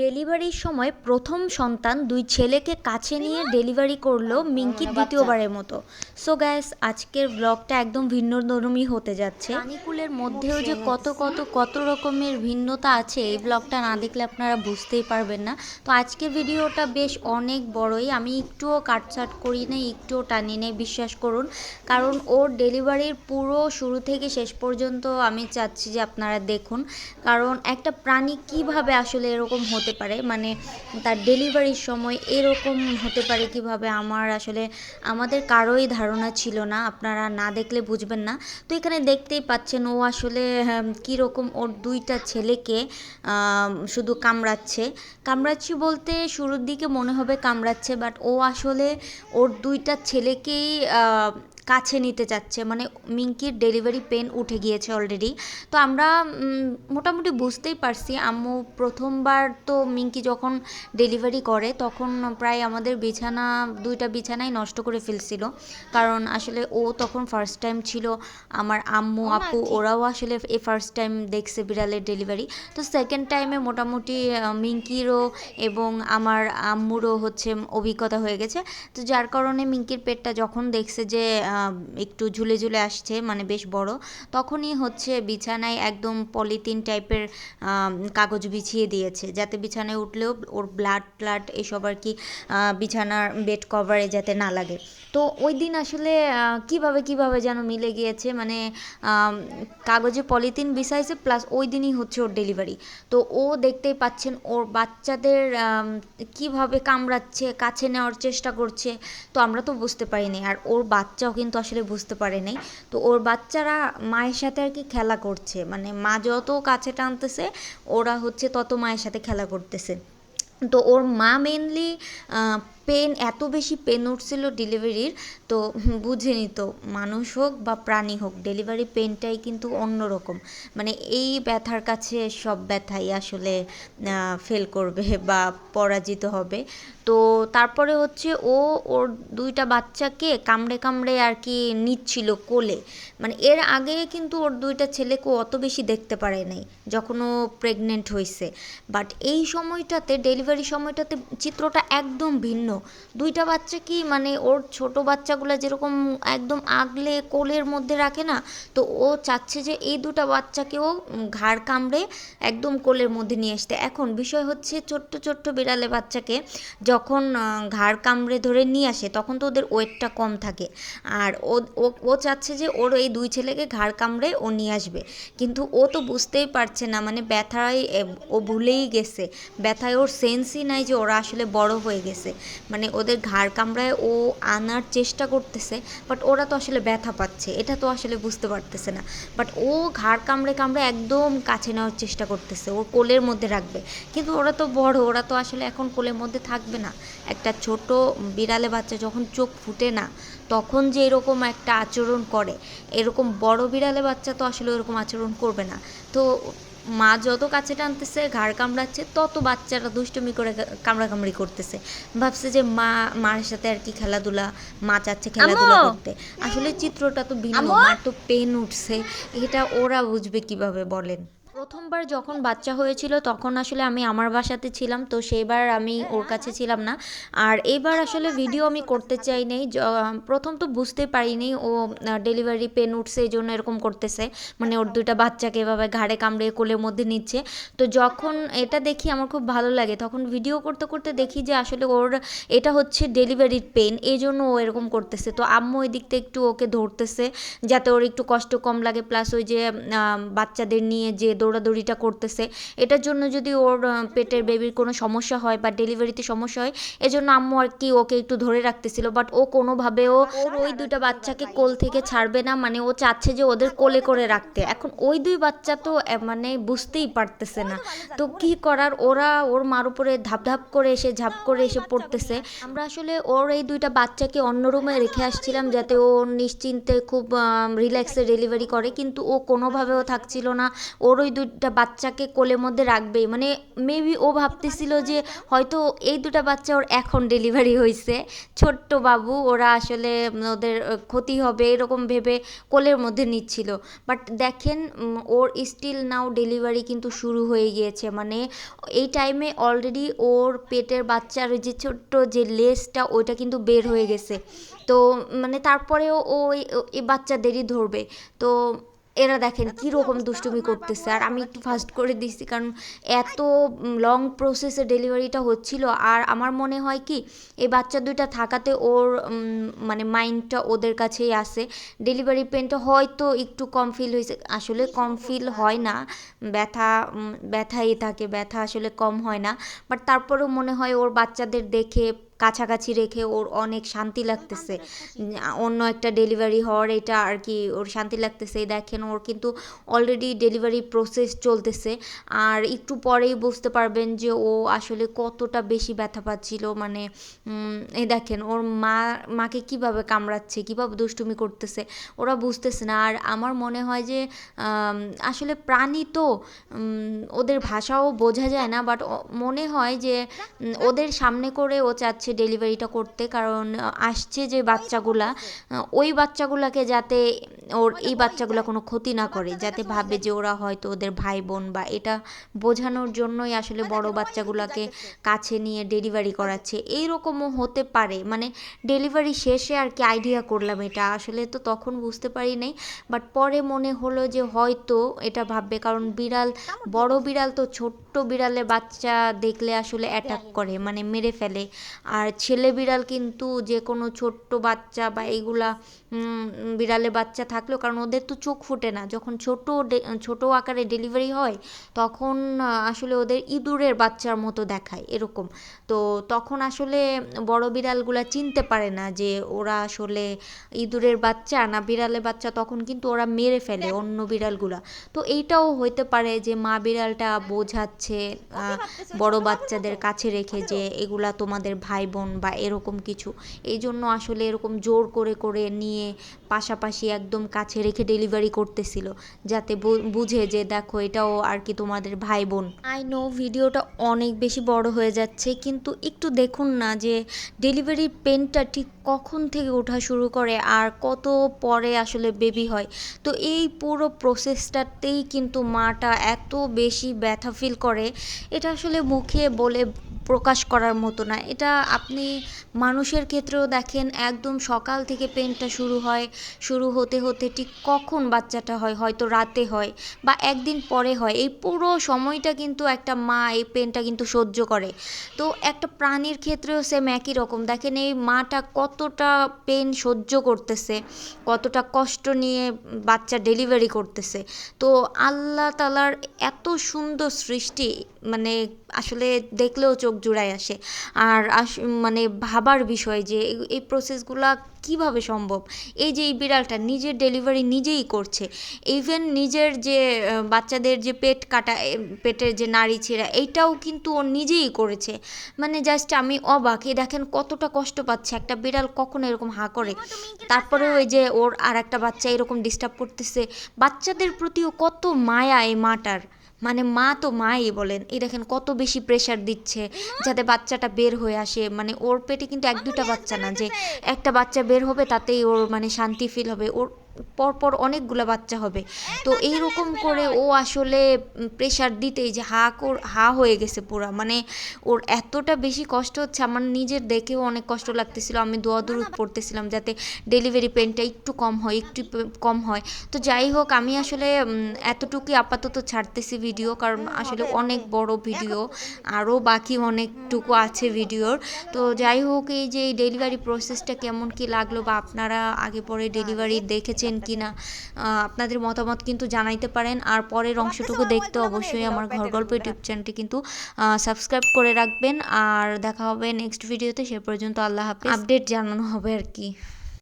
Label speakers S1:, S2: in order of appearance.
S1: ডেলিভারির সময় প্রথম সন্তান দুই ছেলেকে কাছে নিয়ে ডেলিভারি করল মিঙ্কির দ্বিতীয়বারের মতো। সো গ্যাস আজকের ব্লগটা একদম ভিন্নধর্মী হতে যাচ্ছে। প্রাণীকুলের মধ্যেও যে কত কত কত রকমের ভিন্নতা আছে এই ব্লগটা না দেখলে আপনারা বুঝতেই পারবেন না। তো আজকের ভিডিওটা বেশ অনেক বড়ই। আমি একটুও কাটছাট করি না একটুও টানি নেই বিশ্বাস করুন। কারণ ওর ডেলিভারির পুরো শুরু থেকে শেষ পর্যন্ত আমি চাচ্ছি যে আপনারা দেখুন। কারণ একটা প্রাণী কীভাবে আসলে এরকম হতে পারে মানে তার ডেলিভারির সময় এরকম হতে পারে কীভাবে? আমার আসলে আমাদের কারোই ধারণা ছিল না আপনারা না দেখলে বুঝবেন না। তো এখানে দেখতেই পাচ্ছেন ও আসলে হ্যাঁ, কীরকম ওর দুইটা ছেলেকে শুধু কামড়াচ্ছে। কামড়াচ্ছি বলতে শুরুর দিকে মনে হবে কামড়াচ্ছে বাট ও আসলে ওর দুইটা ছেলেকেই কাছে নিতে চাচ্ছে মানে মিঙ্কির ডেলিভারি পেন উঠে গিয়েছে অলরেডি তো আমরা মোটামুটি বুঝতেই পারছি আম্মু প্রথমবার তো মিঙ্কি যখন ডেলিভারি করে তখন প্রায় আমাদের বিছানা দুইটা বিছানাই নষ্ট করে ফেলছিল। কারণ আসলে ও তখন ফার্স্ট টাইম ছিল আমার আম্মু আপু ওরাও আসলে এ ফার্স্ট টাইম দেখছে বিড়ালের ডেলিভারি তো সেকেন্ড টাইমে মোটামুটি মিঙ্কিরও এবং আমার আম্মুরও হচ্ছে অভিজ্ঞতা হয়ে গেছে। তো যার কারণে মিঙ্কির পেটটা যখন দেখছে যে একটু ঝুলে ঝুলে আসছে মানে বেশ বড়। তখনই হচ্ছে বিছানায় একদম পলিথিন টাইপের কাগজ বিছিয়ে দিয়েছে, যাতে বিছানায় উঠলেও ওর ব্লাড ট্লাড এসব আর কি বিছানার বেড কভারে যাতে না লাগে। তো ওই দিন আসলে কীভাবে কীভাবে যেন মিলে গিয়েছে মানে কাগজে পলিথিন বিছাইছে প্লাস ওই দিনই হচ্ছে ওর ডেলিভারি তো ও দেখতেই পাচ্ছেন, ওর বাচ্চাদের কীভাবে কামড়াচ্ছে, কাছে নেওয়ার চেষ্টা করছে, তো আমরা তো বুঝতে পারিনি। আর ওর বাচ্চাও কিন্তু আসলে বুঝতে পারে নাই। তো ওর বাচ্চারা মায়ের সাথে আর কি খেলা করছে। মানে মা যত কাছে টানতেছে, ওরা হচ্ছে তত মায়ের সাথে খেলা করতেছে। তো ওর মা মেনলি পেন, এত বেশি পেন উঠছিল ডেলিভারির, তো বুঝেনি তো মানুষ হোক বা প্রাণী হোক, ডেলিভারি পেনটাই কিন্তু অন্যরকম। মানে এই ব্যথার কাছে সব ব্যথাই আসলে ফেল করবে বা পরাজিত হবে। তো তারপরে হচ্ছে ও, ওর দুইটা বাচ্চাকে কামড়ে কামড়ে আর কি নিচ্ছিল কোলে। মানে এর আগে কিন্তু ওর দুইটা ছেলেকে অত বেশি দেখতে পারে নাই, যখন ও প্রেগনেন্ট হয়েছে বাট এই সময়টাতে ডেলিভারি সময়টাতে চিত্রটা একদম ভিন্ন। দুইটা বাচ্চা কি মানে ওর ছোট বাচ্চাগুলো যেরকম একদম আগলে কোলের মধ্যে রাখে না, তো ও চাচ্ছে যে এই দুটা বাচ্চাকেও ঘাড় কামড়ে একদম কোলের মধ্যে নিয়ে আসতে। এখন বিষয় হচ্ছে ছোট্ট ছোট্ট বিড়ালে বাচ্চাকে যখন ঘাড় কামড়ে ধরে নিয়ে আসে তখন তো ওদের ওয়েটটা কম থাকে। আর ও- ও চাচ্ছে যে ওর এই দুই ছেলেকে ঘাড় কামড়ে ও নিয়ে আসবে। কিন্তু ও তো বুঝতেই পারছে না মানে ব্যথায় ও ভুলেই গেছে। ব্যথায় ওর সেন্সই নাই যে ওরা আসলে বড় হয়ে গেছে। মানে ওদের ঘাড় কামড়ায় ও আনার চেষ্টা করতেছে বাট ওরা তো আসলে ব্যথা পাচ্ছে, এটা তো আসলে বুঝতে পারতেছে না। বাট ও ঘাড় কামড়ে কামড়ে একদম কাছে নেওয়ার চেষ্টা করতেছে ওর কোলের মধ্যে রাখবে। কিন্তু ওরা তো বড়, ওরা তো আসলে এখন কোলের মধ্যে থাকবে না। একটা ছোট বিড়ালে বাচ্চা যখন চোখ ফুটে না, তখন যে এরকম একটা আচরণ করে, এরকম বড় বিড়ালে বাচ্চা তো আসলে ওরকম আচরণ করবে না। তো মা যত কাছে টানতেছে ঘাড় কামড়াচ্ছে তত বাচ্চারা দুষ্টমি করে কামড়াকামড়ি করতেছে। ভাবছে যে মা মার সাথে আর কি খেলাধুলা মা চাচ্ছে খেলাধুলা! করতে। আসলে চিত্রটা তো ভিন্ন মার তো পেন উঠছে এটা ওরা বুঝবে কীভাবে বলেন? প্রথমবার যখন বাচ্চা হয়েছিল তখন আসলে আমি আমার বাসাতে ছিলাম তো সেইবার আমি ওর কাছে ছিলাম না। আর এইবার আসলে ভিডিও আমি করতে চাই নাই প্রথম তো বুঝতে পারিনি ও ডেলিভারি পেন উঠছে এই জন্য এরকম করতেছে। মানে ওর দুইটা বাচ্চাকে এভাবে ঘাড়ে কামড়ে কোলের মধ্যে নিচ্ছে। তো যখন এটা দেখি আমার খুব ভালো লাগে তখন ভিডিও করতে করতে দেখি যে আসলে ওর এটা হচ্ছে ডেলিভারির পেন এই জন্য ও এরকম করতেছে। তো আম্মু ওই দিকটা একটু ওকে ধরতেছে যাতে ওর একটু কষ্ট কম লাগে প্লাস ওই যে বাচ্চাদের নিয়ে যে দৌড়াদৌড়িটা করতেছে। এটার জন্য যদি ওর পেটের বেবির কোনো সমস্যা হয় বা ডেলিভারিতে সমস্যা হয়, এজন্য আম্মু আর কি ওকে একটু ধরে রাখতেছিল। বাট ও কোনোভাবেও ওর ওই দুইটা বাচ্চাকে কোল থেকে ছাড়বে না মানে ও চাচ্ছে যে ওদের কোলে করে রাখতে। এখন ওই দুই বাচ্চা তো মানে বুঝতেই পারতেছে না। তো কি করার? ওরা, ওর মার উপরে ধাপ ধাপ করে এসে, ঝাপ করে এসে পড়তেছে। আমরা আসলে ওর এই দুইটা বাচ্চাকে অন্য রুমে রেখে আসছিলাম যাতে ও নিশ্চিন্তে খুব রিল্যাক্সে ডেলিভারি করে। কিন্তু ও কোনোভাবেও থাকছিল না। ওর ওই দুটা বাচ্চাকে কোলের মধ্যে রাখবে। মানে মেবি ও ভাবতেছিল যে হয়তো এই দুটা বাচ্চা ওর এখন ডেলিভারি হয়েছে ছোট্ট বাবু, ওরা আসলে ওদের ক্ষতি হবে এরকম ভেবে কোলের মধ্যে নিচ্ছিল। বাট দেখেন ওর স্টিল নাও ডেলিভারি কিন্তু শুরু হয়ে গিয়েছে। মানে এই টাইমে অলরেডি ওর পেটের বাচ্চার যে ছোট্ট যে লেজটা ওইটা কিন্তু বের হয়ে গেছে। তো মানে তারপরেও ও, এই বাচ্চাদেরই ধরবে। তো এরা দেখেন কি রকম দুষ্টুমি করতেছে। আর আমি একটু ফাস্ট করে দিচ্ছি কারণ এত লং প্রসেসে ডেলিভারিটা হচ্ছিল। আর আমার মনে হয় কি এই বাচ্চা দুইটা থাকাতে ওর মানে মাইন্ডটা ওদের কাছেই আসে ডেলিভারি পেনটা হয়তো একটু কম ফিল হয়েছে। আসলে কম ফিল হয় না। ব্যথা ব্যথাই থাকে ব্যথা আসলে কম হয় না। বাট তারপরেও মনে হয় ওর বাচ্চাদের দেখে কাছাকাছি রেখে ওর অনেক শান্তি লাগতেছে। অন্য একটা ডেলিভারি হওয়ার এটা আর কি ওর শান্তি লাগতেছে। দেখেন ওর কিন্তু অলরেডি ডেলিভারি প্রসেস চলতেছে। আর একটু পরেই বুঝতে পারবেন যে ও আসলে কতটা বেশি ব্যথা পাচ্ছিল। মানে এই দেখেন ওর মা, মাকে কীভাবে কামড়াচ্ছে, কীভাবে দুষ্টুমি করতেছে, ওরা বুঝতেছে না। আর আমার মনে হয় যে আসলে প্রাণী তো ওদের ভাষাও বোঝা যায় না। বাট মনে হয় যে ওদের সামনে করে ও চাচ্ছে ডেলিভারিটা করতে। কারণ আসছে যে বাচ্চাগুলা ওই বাচ্চাগুলাকে যাতে ওর এই বাচ্চাগুলা কোনো ক্ষতি না করে যাতে ভাবে যে ওরা হয়তো ওদের ভাই বোন বা এটা বোঝানোর জন্যই আসলে বড় বাচ্চাগুলাকে কাছে নিয়ে ডেলিভারি করাচ্ছে। এইরকমও হতে পারে। মানে ডেলিভারি শেষে আর কি আইডিয়া করলাম এটা। আসলে তো তখন বুঝতে পারি নাই। বাট পরে মনে হলো যে হয়তো এটা ভাববে। কারণ বিড়াল বড় বিড়াল তো ছোট্ট বিড়ালে বাচ্চা দেখলে আসলে অ্যাটাক করে মানে মেরে ফেলে। আর ছেলে বিড়াল কিন্তু যে কোনো ছোট্ট বাচ্চা বা এইগুলা বিড়ালে বাচ্চা থাকলেও কারণ ওদের তো চোখ ফুটে না। যখন ছোট ডে- ছোট আকারে ডেলিভারি হয় তখন আসলে ওদের ইঁদুরের বাচ্চার মতো দেখায় এরকম। তো তখন আসলে বড় বিড়ালগুলা চিনতে পারে না যে ওরা আসলে ইঁদুরের বাচ্চা না বিড়ালের বাচ্চা তখন কিন্তু ওরা মেরে ফেলে অন্য বিড়ালগুলা। তো এইটাও হইতে পারে যে মা বিড়ালটা বোঝাচ্ছে বড় বাচ্চাদের কাছে রেখে যে এগুলা তোমাদের ভাই বোন বা এরকম কিছু। এই জন্য আসলে এরকম জোর করে করে নিয়ে পাশাপাশি একদম কাছে রেখে ডেলিভারি করতেছিল, যাতে বুঝে যে দেখো এটাও আর কি তোমাদের ভাই বোন আই নো ভিডিওটা অনেক বেশি বড় হয়ে যাচ্ছে, কিন্তু একটু দেখুন না যে ডেলিভারি পেনটা ঠিক কখন থেকে ওঠা শুরু করে আর কত পরে আসলে বেবি হয়। তো এই পুরো প্রসেসটাতেই কিন্তু মাটা এত বেশি ব্যথা ফিল করে, এটা আসলে মুখে বলে প্রকাশ করার মতো না। এটা আপনি মানুষের ক্ষেত্রেও দেখেন, একদম সকাল থেকে পেনটা শুরু হয়, শুরু হতে হতে ঠিক কখন বাচ্চাটা হয়, হয়তো রাতে হয় বা একদিন পরে হয়, এই পুরো সময়টা কিন্তু একটা মা এই পেনটা কিন্তু সহ্য করে। তো একটা প্রাণীর ক্ষেত্রেও সেম একই রকম। দেখেন এই মাটা কতটা পেন সহ্য করতেছে, কতটা কষ্ট নিয়ে বাচ্চা ডেলিভারি করতেছে। তো আল্লাহ তালার এত সুন্দর সৃষ্টি মানে আসলে দেখলেও চোখ জুড়ায় আসে। আর আস মানে ভাবার বিষয় যে এই- এই প্রসেসগুলা কীভাবে সম্ভব? এই যে এই বিড়ালটা নিজের ডেলিভারি নিজেই করছে। ইভেন নিজের যে বাচ্চাদের যে পেট কাটা পেটের যে নাড়ি ছেঁড়া এইটাও কিন্তু ও নিজেই করেছে। মানে জাস্ট আমি অবাক এই দেখেন কতটা কষ্ট পাচ্ছে একটা বিড়াল কখনো এরকম হা করে। তারপরে ওই যে ওর আর একটা বাচ্চা এরকম ডিস্টার্ব করতেছে। বাচ্চাদের প্রতিও কত মায়া এই মাটার। মানে মা তো মাই বলেন এই দেখেন কত বেশি প্রেশার দিচ্ছে যাতে বাচ্চাটা বের হয়ে আসে। মানে ওর পেটে কিন্তু এক দুটা বাচ্চা না যে একটা বাচ্চা বের হবে তাতেই ওর মানে শান্তি ফিল হবে। ওর পরপর অনেকগুলো বাচ্চা হবে। তো এই রকম করে ও আসলে প্রেশার দিতেই যে হা কর হা হয়ে গেছে পুরা। মানে ওর এতটা বেশি কষ্ট হচ্ছে আমার নিজের দেখেও অনেক কষ্ট লাগতেছিল। আমি দোয়া দূর পড়তেছিলাম যাতে ডেলিভারি পেনটা একটু কম হয় একটু কম হয়। তো যাই হোক আমি আসলে এতটুকুই আপাতত ছাড়তেছি ভিডিও কারণ আসলে অনেক বড় ভিডিও আরও বাকি অনেকটুকু আছে ভিডিওর তো যাই হোক এই যে ডেলিভারি প্রসেসটা কেমন কি লাগল বা আপনারা আগে পরে ডেলিভারি দেখেছেন কি না আপনাদের মতামত কিন্তু জানাইতে পারেন। আর পরের অংশটুকু দেখতে অবশ্যই আমার ঘর গল্প ইউটিউব চ্যানেলটি কিন্তু সাবস্ক্রাইব করে রাখবেন। আর দেখা হবে নেক্সট ভিডিওতে সে পর্যন্ত আল্লাহ হাফিজ। আপডেট জানানো হবে আর কি।